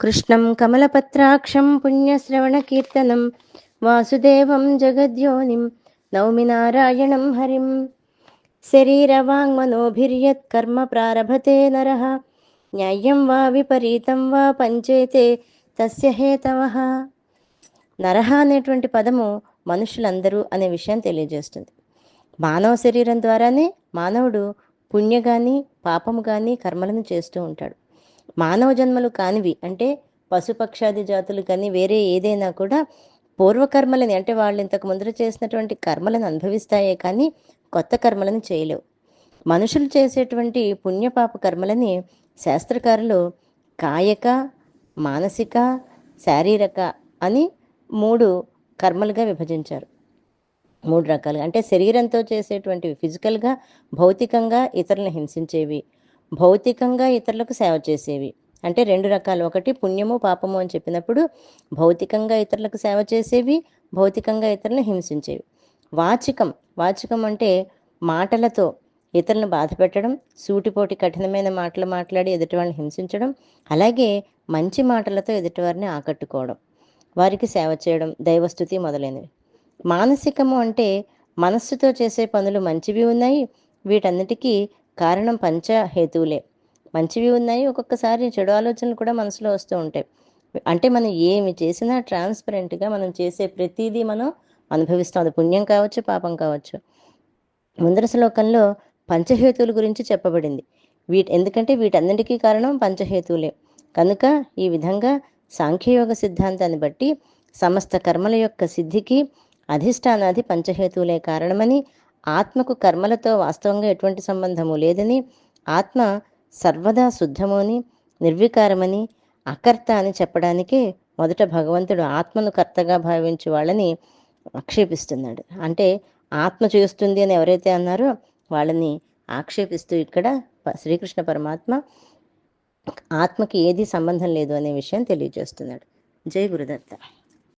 కృష్ణం కమలపత్రాక్షం పుణ్యశ్రవణకీర్తనం వాసుదేవం జగద్యోనిం నౌమి నారాయణం హరిం. శరీరవాంగ్మనోభిర్యత్ కర్మ प्रारभते नरः న్యాయం వా విపరీతం వా పంచేతే తస్య హేతవః నరహ అనేటువంటి పదము మనుషులందరూ అనే విషయం తెలియజేస్తుంది. మానవ శరీరం ద్వారానే మానవుడు పుణ్య కానీ పాపము కానీ కర్మలను చేస్తూ ఉంటాడు. మానవ జన్మలు కానివి అంటే పశుపక్షాది జాతులు కానీ వేరే ఏదైనా కూడా పూర్వకర్మలని అంటే వాళ్ళు ఇంతకు ముందర చేసినటువంటి కర్మలను అనుభవిస్తాయే కానీ కొత్త కర్మలను చేయలేవు. మనుషులు చేసేటువంటి పుణ్యపాప కర్మలని శాస్త్రకారులు కాయక మానసిక శారీరక అని మూడు కర్మలుగా విభజించారు. మూడు రకాలుగా అంటే శరీరంతో చేసేటువంటివి ఫిజికల్గా భౌతికంగా ఇతరులను హింసించేవి భౌతికంగా ఇతరులకు సేవ చేసేవి. అంటే రెండు రకాలు. ఒకటి పుణ్యము పాపము అని చెప్పినప్పుడు భౌతికంగా ఇతరులకు సేవ చేసేవి భౌతికంగా ఇతరులను హింసించేవి. వాచికం. వాచికం అంటే మాటలతో ఇతరులను బాధ పెట్టడం సూటిపోటి కఠినమైన మాటలు మాట్లాడి ఎదుటివారిని హింసించడం అలాగే మంచి మాటలతో ఎదుటివారిని ఆకట్టుకోవడం వారికి సేవ చేయడం దైవస్థుతి మొదలైనవి. మానసికము అంటే మనస్సుతో చేసే పనులు మంచివి ఉన్నాయి. వీటన్నిటికీ కారణం పంచహేతువులే. మంచివి ఉన్నాయి ఒక్కొక్కసారి చెడు ఆలోచనలు కూడా మనసులో వస్తూ ఉంటాయి. అంటే మనం ఏమి చేసినా ట్రాన్స్పరెంట్గా మనం చేసే ప్రతిదీ మనం అనుభవిస్తాం. అది పుణ్యం కావచ్చు పాపం కావచ్చు. ముందర శ్లోకంలో పంచహేతువుల గురించి చెప్పబడింది. వీటి ఎందుకంటే వీటన్నిటికీ కారణం పంచహేతువులే. కనుక ఈ విధంగా సాంఖ్యయోగ సిద్ధాంతాన్ని బట్టి సమస్త కర్మల యొక్క సిద్ధికి అధిష్టానాది పంచహేతువులే కారణమని ఆత్మకు కర్మలతో వాస్తవంగా ఎటువంటి సంబంధము లేదని ఆత్మ సర్వదా శుద్ధమని నిర్వికారమని అకర్త అని చెప్పడానికి మొదట భగవంతుడు ఆత్మను కర్తగా భావించే వాళ్ళని ఆక్షేపిస్తున్నాడు. అంటే ఆత్మ చేస్తుంది అని ఎవరైతే అన్నారో వాళ్ళని ఆక్షేపిస్తూ ఇక్కడ శ్రీకృష్ణ పరమాత్మ ఆత్మకి ఏది సంబంధం లేదు అనే విషయం తెలియజేస్తున్నాడు. జై గురుదత్త.